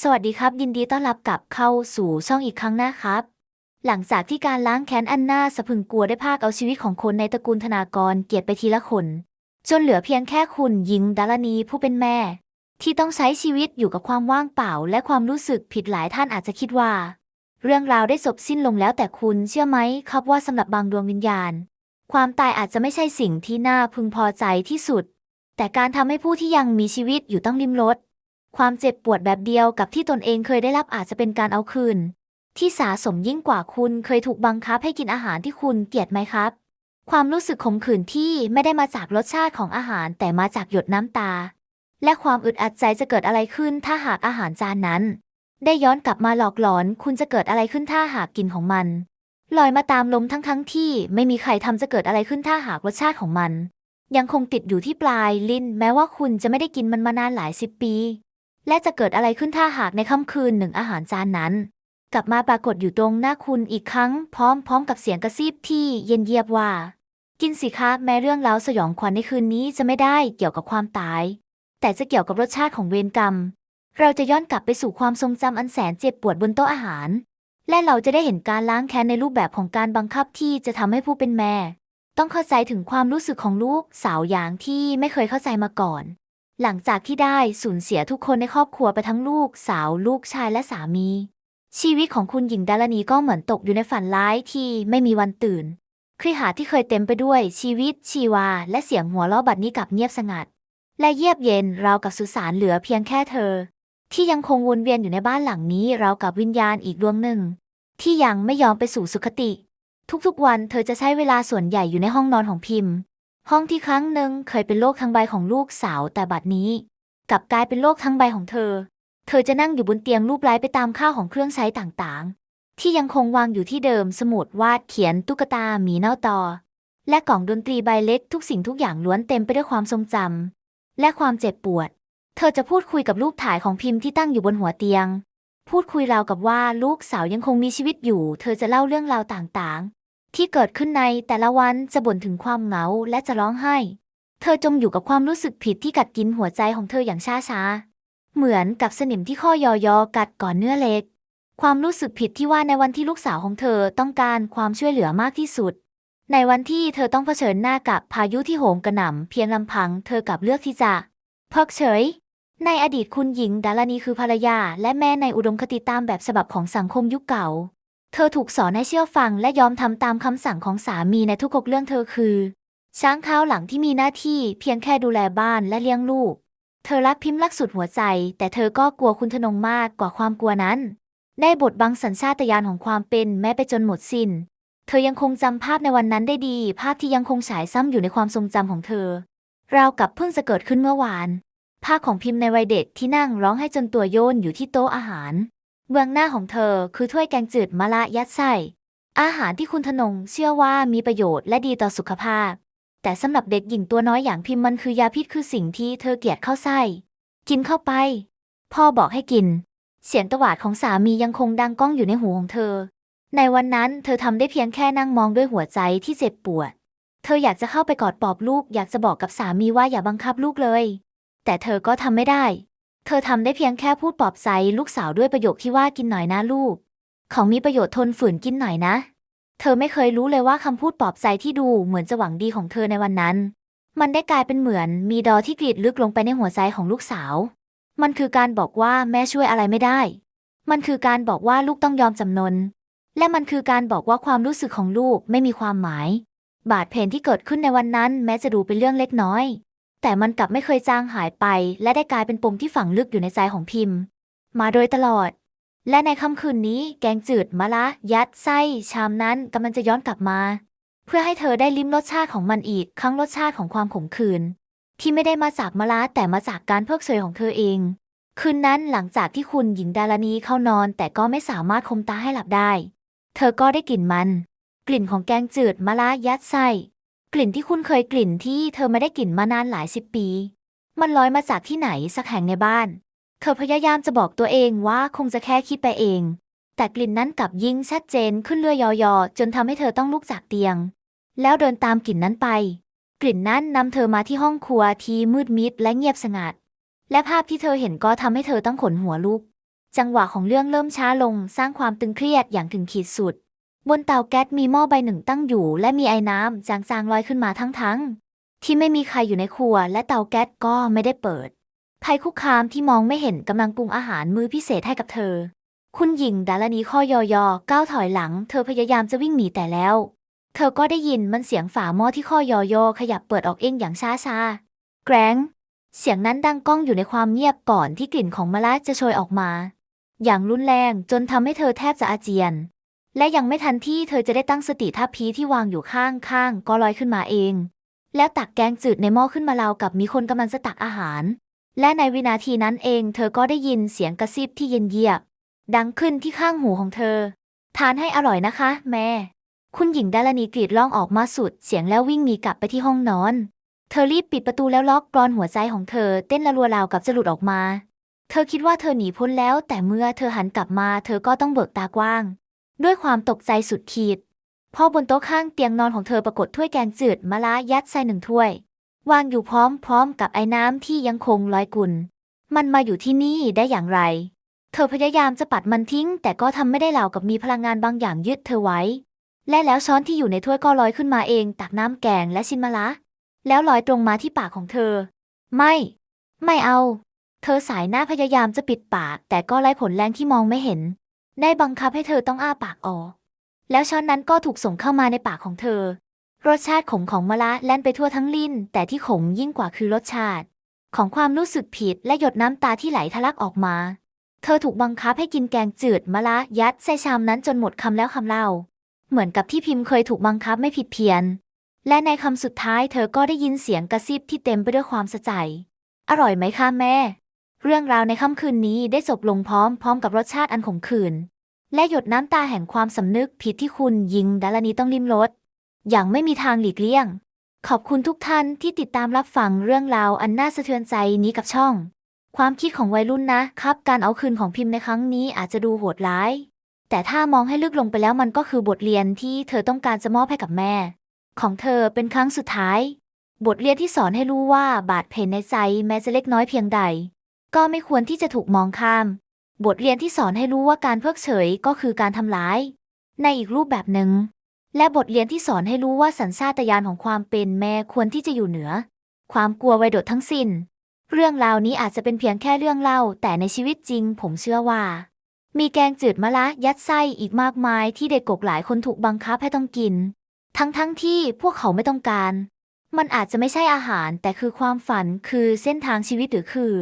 สวัสดีครับ ยินดีต้อนรับกลับเข้าสู่ช่องอีกครั้งนะครับ หลังจากที่การล้างแค้นอันน่าสะพึงกลัวได้พากเอาชีวิตของคนในตระกูลธนากรเกียรติไปทีละคน จนเหลือเพียงแค่คุณหญิงดารณีผู้เป็นแม่ ที่ต้องใช้ชีวิตอยู่กับความว่างเปล่า และความรู้สึกผิดหลายท่านอาจจะคิดว่า เรื่องราวได้จบสิ้นลงแล้วแต่คุณเชื่อไหมครับว่าสำหรับบางดวงวิญญาณ ความตายอาจจะไม่ใช่สิ่งที่น่าพึงพอใจที่สุด แต่การทำให้ผู้ที่ยังมีชีวิตอยู่ต้องริมรถ ความเจ็บปวดแบบเดียวกับที่ตนเองเคยได้รับอาจจะเป็นการเอาคืน ที่สาสมยิ่งกว่าคุณเคยถูกบังคับให้กินอาหารที่คุณเกลียดไหมครับ ความรู้สึกขมขื่นที่ไม่ได้มาจากรสชาติของอาหารแต่มาจากหยดน้ำตา และความอึดอัดใจจะเกิดอะไรขึ้นถ้าหากอาหารจานนั้น ได้ย้อนกลับมาหลอกหลอน คุณจะเกิดอะไรขึ้นถ้าหากกินของมันลอยมาตามลมทั้งๆทที่ไม่มีใครทำจะเกิดอะไรขึ้นถ้าหากรสชาติของมัน ยังคงติดอยู่ที่ปลายลิ้น แม้ว่าคุณจะไม่ได้กินมันมานานหลายสิบปี และจะเกิดอะไรขึ้นถ้าหากในค่ำคืนหนึ่งอาหารจานนั้น กลับมาปรากฏอยู่ตรงหน้าคุณอีกครั้ง พร้อมๆกับเสียงกระซิบที่เย็นเยียบว่า กินสิคะแม้เรื่องราสยองขวัญในคืนนี้จะไม่ได้เกี่ยวกับความตาย แต่จะเกี่ยวกับรสชาติของเวรกรรม เราจะย้อนกลับไปสู่ความทรงจำอันแสนเจ็บปวดบนโต๊ะอาหาร และเราจะได้เห็นการล้างแค้นในรูปแบบของการบังคับที่จะทำให้ผู้เป็นแม่ ต้องเข้าใจถึงความรู้สึกของลูกสาวอย่างที่ไม่เคยเข้าใจมาก่อน หลังจากที่ได้สูญเสียทุกคนในครอบครัวไปทั้งลูกสาวลูกชายและสามี ชีวิตของคุณหญิงดารณีก็เหมือนตกอยู่ในฝันร้ายที่ไม่มีวันตื่นคริหาที่เคยเต็มไปด้วยชีวิตชีวา และเสียงหัวเราะบัดนี้กลับเงียบสงัด และเยียบเย็นราวกับสุสานเหลือเพียงแค่เธอ ที่ยังคงวนเวียนอยู่ในบ้านหลังนี้ราวกับวิญญาณอีกดวงหนึ่ง ที่ยังไม่ยอมไปสู่สุคติ ทุกๆวันเธอจะใช้เวลาส่วนใหญ่อยู่ในห้องนอนของพิมพ์ ห้องที่ครั้งหนึ่งเคยเป็นโลกทั้งใบของลูกสาวแต่บัดนี้ กลับกลายเป็นโลกทั้งใบของเธอ เธอจะนั่งอยู่บนเตียงรูปไร้ไปตามข้าวของเครื่องใช้ต่างๆ ที่ยังคงวางอยู่ที่เดิมสมุดวาดเขียนตุ๊กตาหมีเน่าตอ และกล่องดนตรีใบเล็กทุกสิ่งทุกอย่างล้วนเต็มไปด้วยความทรงจำและความเจ็บปวด เธอจะพูดคุยกับรูปถ่ายของพิมพ์ที่ตั้งอยู่บนหัวเตียง พูดคุยราวกับว่าลูกสาวยังคงมีชีวิตอยู่ เธอจะเล่าเรื่องราวต่างๆ ที่เกิดขึ้นในแต่ละวันจะบ่นถึงความเหงาและจะร้องไห้ เธอจมอยู่กับความรู้สึกผิดที่กัดกินหัวใจของเธออย่างช้าๆเหมือนกับสนิมที่ข้อยอยอกัดก่อนเนื้อเล็ก ความรู้สึกผิดที่ว่าในวันที่ลูกสาวของเธอต้องการความช่วยเหลือมากที่สุด ในวันที่เธอต้องเผชิญหน้ากับพายุที่โหมกระหน่ำเพียงลำพังเธอกลับเลือกที่จะเพิกเฉย ในอดีตคุณหญิงดารณีคือภรรยา และแม่ในอุดมคติตามแบบฉบับของสังคมยุคเก่า เธอถูกสอนให้เชื่อฟังและยอมทำตามคำสั่งของสามีในทุกๆเรื่องเธอคือ ช้างเท้าหลังที่มีหน้าที่เพียงแค่ดูแลบ้านและเลี้ยงลูก เธอรักพิมพ์รักสุดหัวใจ แต่เธอก็กลัวคุณธนงมากกว่าความกลัวนั้น ได้บทบังสัญชาตญาณของความเป็นแม้ไปจนหมดสิน้น เธอยังคงจำภาพในวันนั้นได้ดี ภาพที่ยังคงฉายซ้ำอยู่ในความทรงจำของเธอราวกับเพิ่งจะเกิดขึ้นเมื่อวานภาพของพิมพ์ในวัยเด็กที่นั่งร้องให้จนตัวโยนอยู่ที่โต๊ะอาหาร เบื้องหน้าของเธอคือถ้วยแกงจืดมะละยัดไส้อาหารที่คุณธนงเชื่อว่ามีประโยชน์และดีต่อสุขภาพ แต่สำหรับเด็กหญิงตัวน้อยอย่างพิมพ์มันคือยาพิษคือสิ่งที่เธอเกลียดเข้าไส้ กินเข้าไป พ่อบอกให้กิน เสียงตวาดของสามียังคงดังก้องอยู่ในหูของเธอ ในวันนั้นเธอทำได้เพียงแค่นั่งมองด้วยหัวใจที่เจ็บปวด เธออยากจะเข้าไปกอดปลอบลูก อยากจะบอกกับสามีว่าอย่าบังคับลูกเลย แต่เธอก็ทำไม่ได้ เธอทำได้เพียงแค่พูดปลอบใจลูกสาวด้วยประโยคที่ว่ากินหน่อยนะลูก ของมีประโยชน์ทนฝืนกินหน่อยนะ เธอไม่เคยรู้เลยว่าคำพูดปลอบใจที่ดูเหมือนจะหวังดีของเธอในวันนั้น มันได้กลายเป็นเหมือนมีดอที่กรีดลึกลงไปในหัวใจของลูกสาว มันคือการบอกว่าแม่ช่วยอะไรไม่ได้ มันคือการบอกว่าลูกต้องยอมจำนน และมันคือการบอกว่าความรู้สึกของลูกไม่มีความหมาย บาดแผลที่เกิดขึ้นในวันนั้น แม้จะดูเป็นเรื่องเล็กน้อย แต่มันกลับไม่เคยจางหายไป และได้กลายเป็นปมที่ฝังลึกอยู่ในใจของพิมพ์ มาโดยตลอด และในค่ำคืนนี้แกงจืดมะละ ยัดไส้ ชามนั้นกำลังจะย้อนกลับมา เพื่อให้เธอได้ลิ้มรสชาติของมันอีก ครั้งรสชาติของความขมขื่นที่ไม่ได้มาจากมะละแต่มาจากการเพิกเฉยของเธอเอง คืนนั้นหลังจากที่คุณหญิงดารณีเข้านอน แต่ก็ไม่สามารถคมตาให้หลับได้ เธอก็ได้กลิ่นมัน กลิ่นของแกงจืดมะละยัดไส้ กลิ่นที่คุณเคยกลิ่นที่เธอไม่ได้กลิ่นมานานหลายสิบปี มันลอยมาจากที่ไหนสักแห่งในบ้าน เธอพยายามจะบอกตัวเองว่าคงจะแค่คิดไปเอง แต่กลิ่นนั้นกลับยิ่งชัดเจนขึ้นเรื่อยๆจนทำให้เธอต้องลุกจากเตียง แล้วเดินตามกลิ่นนั้นไป กลิ่นนั้นนำเธอมาที่ห้องครัวที่มืดมิดและเงียบสงัด และภาพที่เธอเห็นก็ทำให้เธอต้องขนหัวลุก จังหวะของเรื่องเริ่มช้าลงสร้างความตึงเครียดอย่างถึงขีดสุด บนเตาแก๊สมีหม้อใบหนึ่งตั้งอยู่ และมีไอ้น้ำจางๆลอยขึ้นมาทั้งๆ ที่ไม่มีใครอยู่ในครัว และเตาแก๊สก็ไม่ได้เปิดภัยคุกคามที่มองไม่เห็นกำลังปรุงอาหารมื้อพิเศษให้กับเธอ คุณหญิงดารณีข้อยอยอก้าวถอยหลัง เธอพยายามจะวิ่งหนีแต่แล้ว เธอก็ได้ยินมันเสียงฝาหม้อที่ข้อยอยอขยับเปิดออกเองอย่างช้าๆแกรงเสียงนั้นดังก้องอยู่ในความเงียบก่อนที่กลิ่นของมะระจะโชยออกมา อย่างรุนแรงจนทำให้เธอแทบจะอาเจียน และยังไม่ทันที่เธอจะได้ตั้งสติทัพพีที่วางอยู่ข้างๆก็ลอยขึ้นมาเอง แล้วตักแกงจืดในหม้อขึ้นมาราวกับมีคนกำลังจะตักอาหาร และในวินาทีนั้นเองเธอก็ได้ยินเสียงกระซิบที่เย็นเยียบ ดังขึ้นที่ข้างหูของเธอ ทานให้อร่อยนะคะ แม่ คุณหญิงดารณีกรีดร้องออกมาสุดเสียงแล้ววิ่งหนีกลับไปที่ห้องนอน เธอรีบปิดประตูแล้วล็อกกรอนหัวใจของเธอเต้นระรัวราวกับจะหลุดออกมา เธอคิดว่าเธอหนีพ้นแล้ว แต่เมื่อเธอหันกลับมา เธอก็ต้องเบิกตากว้าง ด้วยความตกใจสุดขีดพอบนโต๊ะข้างเตียงนอนของเธอปรากฏถ้วยแกงจืดมะระยัดใส่หนึ่งถ้วย วางอยู่พร้อมๆกับไอ้น้ำที่ยังคงลอยกุนมันมาอยู่ที่นี่ได้อย่างไร เธอพยายามจะปัดมันทิ้ง แต่ก็ทำไม่ได้เหล่ากับมีพลังงานบางอย่างยึดเธอไว้ และแล้วช้อนที่อยู่ในถ้วยก็ลอยขึ้นมาเองตักน้ำแกงและชินมะระแล้วลอยตรงมาที่ปากของเธอ ไม่ ไม่เอา เธอสายหน้าพยายามจะปิดปาก แต่ก็ไร้ผลแรงที่มองไม่เห็น ได้บังคับให้เธอต้องอ้าปากออกแล้วช้อนนั้นก็ถูกส่งเข้ามาในปากของเธอ รสชาติขมของมะระแล่นไปทั่วทั้งลิ้น แต่ที่ขมยิ่งกว่าคือรสชาติ ของความรู้สึกผิดและหยดน้ำตาที่ไหลทะลักออกมา เธอถูกบังคับให้กินแกงจืดมะระยัดใส่ชามนั้นจนหมดคำแล้วคำเล่า เหมือนกับที่พิมพ์เคยถูกบังคับไม่ผิดเพี้ยน และในคำสุดท้ายเธอก็ได้ยินเสียงกระซิบที่เต็มไปด้วยความสะใจ อร่อยไหมคะแม่ เรื่องราวในค่ำคืนนี้ได้จบลงพร้อมพร้อมกับรสชาติอันขมขื่นและหยดน้ำตาแห่งความสำนึกผิดที่คุณยิงดารณีต้องริมรสอย่างไม่มีทางหลีกเลี่ยง ขอบคุณทุกท่านที่ติดตามรับฟังเรื่องราวอันน่าสะเทือนใจนี้กับช่อง ความคิดของวัยรุ่นนะครับ การเอาคืนของพิมพ์ในครั้งนี้อาจจะดูโหดร้าย แต่ถ้ามองให้ลึกลงไปแล้วมันก็คือบทเรียนที่เธอต้องการจะมอบให้กับแม่ ของเธอเป็นครั้งสุดท้าย บทเรียนที่สอนให้รู้ว่าบาดแผลในใจแม้จะเล็กน้อยเพียงใด ก็ไม่ควรที่จะถูกมองข้าม บทเรียนที่สอนให้รู้ว่าการเพิกเฉยก็คือการทำร้าย ในอีกรูปแบบหนึ่งและบทเรียนที่สอนให้รู้ว่าสัญชาตญาณของความเป็นแม่ควรที่จะอยู่เหนือ ความกลัวไวโดดทั้งสิน้น เรื่องราวนี้อาจจะเป็นเพียงแค่เรื่องเล่า แต่ในชีวิตจริง ผมเชื่อว่า มีแกงจืดมะระยัดไส้อีกมากมายที่เด็กกกหลายคนถูกบังคับให้ต้องกิน ทั้งๆทที่พวกเขาไม่ต้องการ มันอาจจะไม่ใช่อาหาร แต่คือความฝันคือเส้นทางชีวิตหรือคือ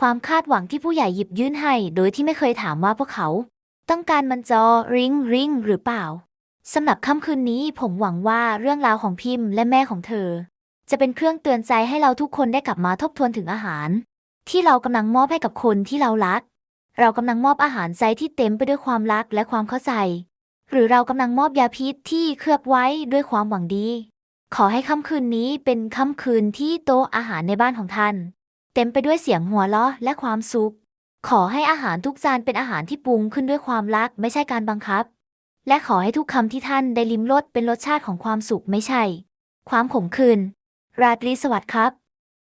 ความคาดหวังที่ผู้ใหญ่หยิบยื่นให้ โดยที่ไม่เคยถามว่าพวกเขา ต้องการมันจอริงริงหรือเปล่าสำหรับค่ำคืนนี้ผมหวังว่าเรื่องราวของพิมพ์และแม่ของเธอ จะเป็นเครื่องเตือนใจให้เราทุกคนได้กลับมาทบทวนถึงอาหาร ที่เรากำลังมอบให้กับคนที่เรารัก เรากำลังมอบอาหารใจที่เต็มไปด้วยความรักและความเข้าใจ หรือเรากำลังมอบยาพิษที่เคลือบไว้ด้วยความหวังดี ขอให้ค่ำคืนนี้เป็นค่ำคืนที่โต๊ะอาหารในบ้านของท่าน เต็มไปด้วยเสียงหัวเราะและความสุข ขอให้อาหารทุกจานเป็นอาหารที่ปรุงขึ้นด้วยความรักไม่ใช่การบังคับ และขอให้ทุกคำที่ท่านได้ลิ้มรสเป็นรสชาติของความสุขไม่ใช่ ความขมขื่นราตรีสวัสดิ์ครับ